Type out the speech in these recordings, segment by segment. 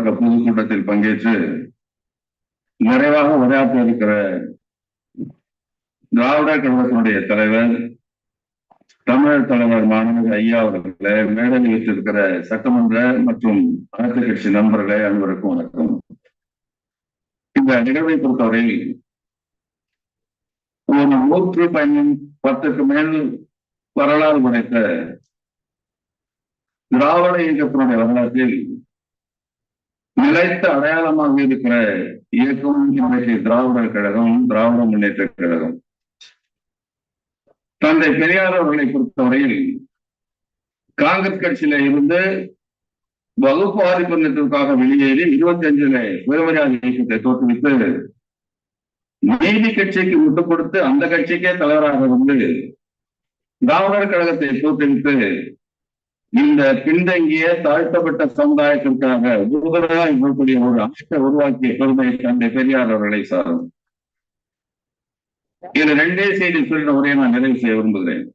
தொடக்க பொதுக்கூட்டத்தில் பங்கேற்று நிறைவாக உரையாற்ற இருக்கிற திராவிட கழகத்தினுடைய தலைவர் தமிழர் தலைவர் மாணவர் ஐயா அவர்களே மேடையில் வைத்திருக்கிற சட்டமன்ற மற்றும் அரசியல் கட்சி நண்பர்களே அனைவருக்கும் வணக்கம். இந்த நிகழ்வை பொறுத்தவரை ஒரு நூற்று பயணம் பத்துக்கு மேல் வரலாறு படைத்த திராவிட இயக்கத்தினுடைய வரலாற்றில் நிலைத்த அடையாளமாக இருக்கிற இயக்கம் இன்றைக்கு திராவிடர் கழகம் திராவிட முன்னேற்ற கழகம் தந்தை பெரியார் அவர்களை பொறுத்தவரையில் காங்கிரஸ் கட்சியில இருந்து வகுப்பு ஆதிபத்தியத்திற்காக வெளியேறி இருபத்தி அஞ்சுல சுயமரியாதை இயக்கத்தை தோற்றுவித்து நீதி கட்சிக்கு விட்டு கொடுத்து அந்த கட்சிக்கே தலைவராக வந்து திராவிடர் கழகத்தை தோற்றுவித்து இந்த பின்தங்கிய தாழ்த்தப்பட்ட சமுதாயத்திற்காக உறுதுணையாக இருக்கக்கூடிய ஒரு அமைப்பை உருவாக்கிய பெருமை தந்தை பெரியார் அவர்களை சாரும். இது ரெண்டே செய்தி சொல்லின உரையை நான் நிறைவு செய்ய விரும்புகிறேன்.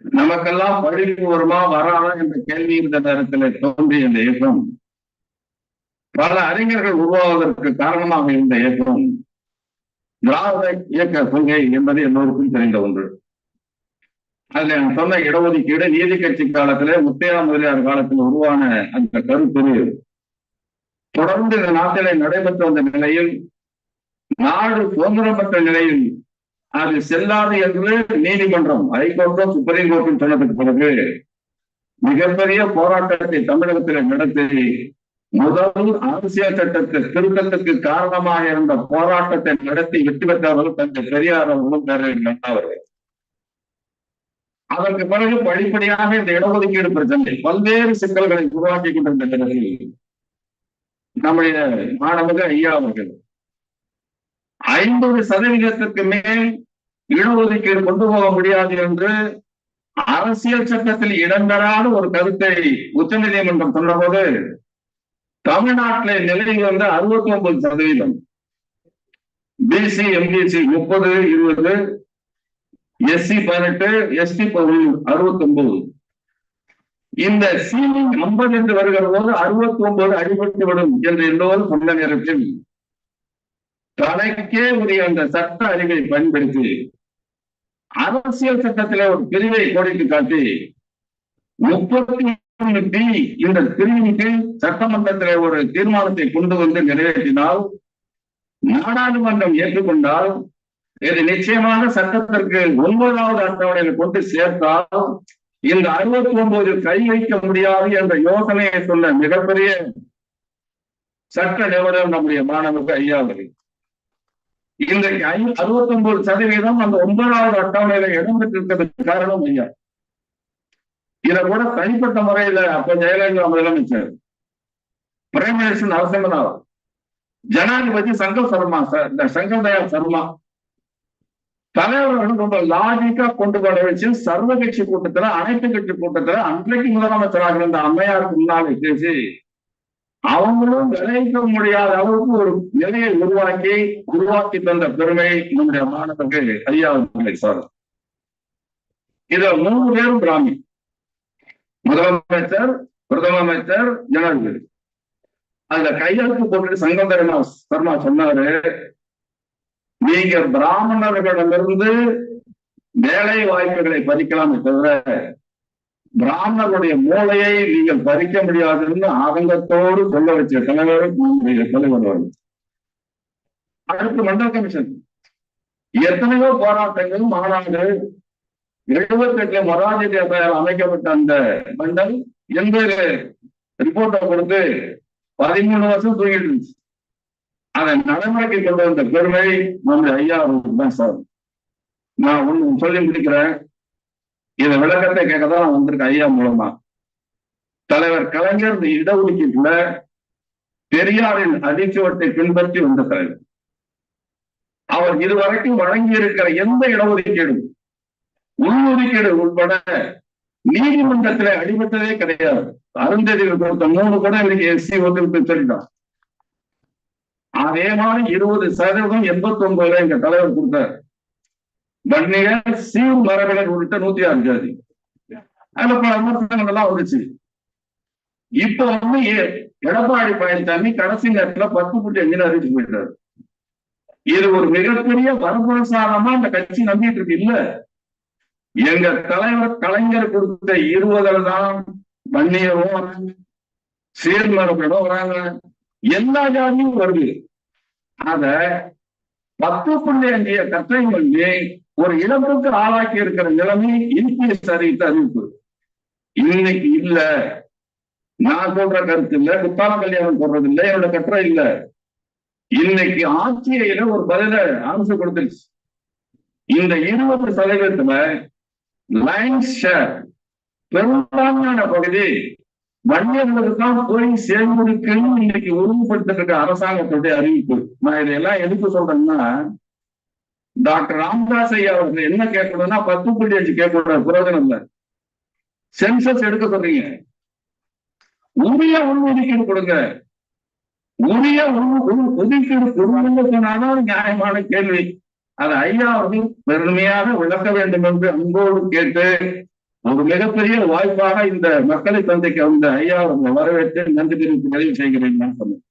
நமக்கெல்லாம் பழிவு வருமா வராதா என்ற கேள்வி இருந்த நேரத்தில் தோன்றிய இந்த இயக்கம் பல அறிஞர்கள் உருவாவதற்கு காரணமாக இருந்த இயக்கம் திராவிட இயக்க கொள்கை என்பது எல்லோருக்கும் தெரிந்த ஒன்று. அதுல சொன்ன இடஒதுக்கீடு நீதி கட்சி காலத்துல முத்தையா முதலியார் காலத்தில் உருவான அந்த கருத்து தொடர்ந்து இந்த நாட்டிலே நடைபெற்று வந்த நிலையில் நாடு சுதந்திரம் பெற்ற நிலையில் அது செல்லாது என்று நீதிமன்றம் ஹைகோர்ட்டும் சுப்ரீம் கோர்ட்டும் சொன்னதுக்கு பிறகு மிகப்பெரிய போராட்டத்தை தமிழகத்தில் நடத்தி முதல் அரசியல் சட்டத்தை திருத்தத்துக்கு காரணமாக இருந்த போராட்டத்தை நடத்தி வெற்றி பெற்றவர்கள் தந்தை பெரியார் அவர்களும் பேரறிஞர் அவர்கள் அதற்கு பிறகு படிப்படியாக இந்த இடஒதுக்கீடு பிரச்சனை பல்வேறு சிக்கல்களை உருவாக்கி கொண்டிருந்த நிலையில் நம்முடைய மாணவர்கள் ஐயா அவர்கள். ஐம்பது சதவீதத்திற்கு மேல் இடஒதுக்கீடு கொண்டு போக முடியாது என்று அரசியல் சட்டத்தில் இடம்பெறாத ஒரு கருத்தை உச்ச நீதிமன்றம் சொன்னபோது தமிழ்நாட்டில நிலையில் வந்த அறுபத்தி ஒன்பது சதவீதம் பிசி எம்பிசி முப்பது இருபது எஸ்சி பதினெட்டு எஸ்டி அறுபத்தி ஒன்பது இந்த சீலிங் ஐம்பது என்று வருகிற போது அறுபத்தி ஒன்பது அடிபட்டு விடும் என்று எல்லோரும் சொன்ன நேரத்தில் தலைக்கே உரிய அந்த சட்ட அறிவை பயன்படுத்தி அரசியல் சட்டத்திலே ஒரு பிரிவை கோடிட்டு காட்டி முப்பத்தி மூணு பி இந்த பிரிவின் சட்டமன்றத்திலே ஒரு தீர்மானத்தை கொண்டு வந்து நிறைவேற்றினால் நாடாளுமன்றம் ஏற்றுக்கொண்டால் இது நிச்சயமாக சட்டத்திற்கு ஒன்பதாவது அட்டவணையில் கொண்டு சேர்த்தால் இந்த அறுபத்தி ஒன்பது கை வைக்க முடியாது என்ற யோசனையை சொன்ன மிகப்பெரிய சட்ட நிபுணர் நம்முடைய மாணவர்கள் ஐயா அவர்கள். இன்றைக்கு அறுபத்தி ஒன்பது சதவீதம் அந்த ஒன்பதாவது அட்டவணையில இடம் பெற்றிருக்கிறதுக்கு காரணம் ஐயா. இதை கூட தனிப்பட்ட முறையில அப்ப ஜெயலலிதா முதலமைச்சர் பிரைம் மினிஸ்டர் நரசிம்மராவ். ஜனாதிபதி சங்கர் சர்மா சங்கர் தயாள் சர்மா தலைவர்கள் ரொம்ப லாஜிக்கா கொண்டு வர வச்சு சர்வ கட்சி கூட்டத்துல அனைத்து கட்சி கூட்டத்துல அன்றைக்கு முதலமைச்சராக இருந்த அம்மையாருக்கு முன்னாலே பேசி அவங்களும் விளைவிக்க முடியாத அளவுக்கு ஒரு நிலையை உருவாக்கி உருவாக்கி தந்த பெருமை நம்முடைய மாணவர்கள் ஐயா சார். இத மூணு பேரும் பிராமி முதலமைச்சர் பிரதம அமைச்சர் ஜனாதிபதி அதுல கையெழுத்து போட்டு சங்கம் சர்மா சொன்னாரு நீங்க பிராமணர்களிடமிருந்து வேலை வாய்ப்புகளை பறிக்கலாமே தவிர பிராமணர்களுடைய மூளையை நீங்கள் பறிக்க முடியாதுன்னு ஆதங்கத்தோடு சொல்ல வச்ச தலைவர் நம்முடைய தலைவர் அவர்கள் அடுத்து மண்டல கமிஷன். எத்தனையோ போராட்டங்கள் மாநாடு எழுபத்தி எட்டு மொராஜி தேசாயால் அமைக்கப்பட்ட அந்த மண்டல் எண்பது ரிப்போர்ட்டை கொடுத்து பதிமூணு வருஷம் தூங்கிட்டு இருந்துச்சு. அதை நடைமுறைக்கு கொண்டு வந்த பெருமை நம்முடைய ஐயா அவர்களுக்கு தான் சார். நான் ஒண்ணு சொல்லி முடிக்கிறேன் இதை விளக்கத்தை கேட்கதான் நான் வந்திருக்கேன் ஐயா மூலமா. தலைவர் கலைஞர் இந்த இடஒதுக்கீட்டுல பெரியாரின் அடிச்சுவட்டை பின்பற்றி வந்த தலைவர். அவர் இதுவரைக்கும் வழங்கி இருக்கிற எந்த இடஒதுக்கீடும் உள்ஒதுக்கீடு உட்பட நீதிமன்றத்துல அடிபட்டதே கிடையாது. அருந்ததிகள் கொடுத்த மூணு கூட இன்னைக்கு எஸ்சி ஒதுக்கு சொல்லிட்டான். அதே மாதிரி இருபது சதவீதம் எண்பத்தி ஒன்பதுல எங்க தலைவர் கொடுத்தார். வன்னியர் சீர் மரபினர் உள்ளிட்ட நூத்தி ஆறு ஜாதி. அதுல பல விமர்சனங்கள் எல்லாம் வந்துச்சு. இப்ப வந்து எடப்பாடி பழனிசாமி கடைசி நேரத்துல பத்து புள்ளி அஞ்சுன்னு அறிவிச்சு போயிட்டாரு. இது ஒரு மிகப்பெரிய வரப்பிரசாதமா அந்த கட்சி நம்பிட்டு இருக்கு. இல்ல. எங்க தலைவர் கலைஞர் கொடுத்த இருபதுல தான் வன்னியரும் வராங்க வராங்க. எல்லா ஜாதியும் வருது. அத பத்து புள்ளி அஞ்சிய கற்றை ஒரு இழப்புக்கு ஆளாக்கி இருக்கிற நிலைமை இன்பிஎஸ் அறிவித்த அறிவிப்பு இன்னைக்கு இல்ல. நான் சொல்ற கருத்து இல்ல. குத்தால கல்யாணம் சொல்றது இல்ல. என்னோட கட்டுரை இல்ல. இன்னைக்கு ஆட்சியில ஒரு பதில அரசு கொடுத்துருச்சு. இந்த இருபது சதவீதத்துல லைன் ஷேர் பெரும்பான்மையான பகுதி வன்னியர்களுக்கு போய் சேர்ந்திருக்குன்னு இன்னைக்கு ஒழுங்குபடுத்திருக்க இருக்க அரசாங்கத்துடைய அறிவிப்பு. நான் இதெல்லாம் எதுக்கு சொல்றேன்னா டாக்டர் ராமதாஸ் ஐயா அவர்கள் என்ன கேட்கணும்னா பத்து புள்ளி அஞ்சு கேட்கக்கூடாது பிரயோஜனம் இல்ல. சென்சஸ் எடுக்க சொல்றீங்க. உரிய உள்ஒதுக்கீடு கொடுங்க. உரிய ஒதுக்கீடு கொடுங்க நியாயமான கேள்வி. அதை ஐயா அவர்கள் பெருமையாக விளக்க வேண்டும் என்று அன்போடு கேட்டு ஒரு மிகப்பெரிய வாய்ப்பாக இந்த மக்களை தந்தைக்கு அந்த ஐயா வரவேற்று நன்றி தெரிவித்து நிறைவு செய்கிறேன் நான் சொன்னேன்.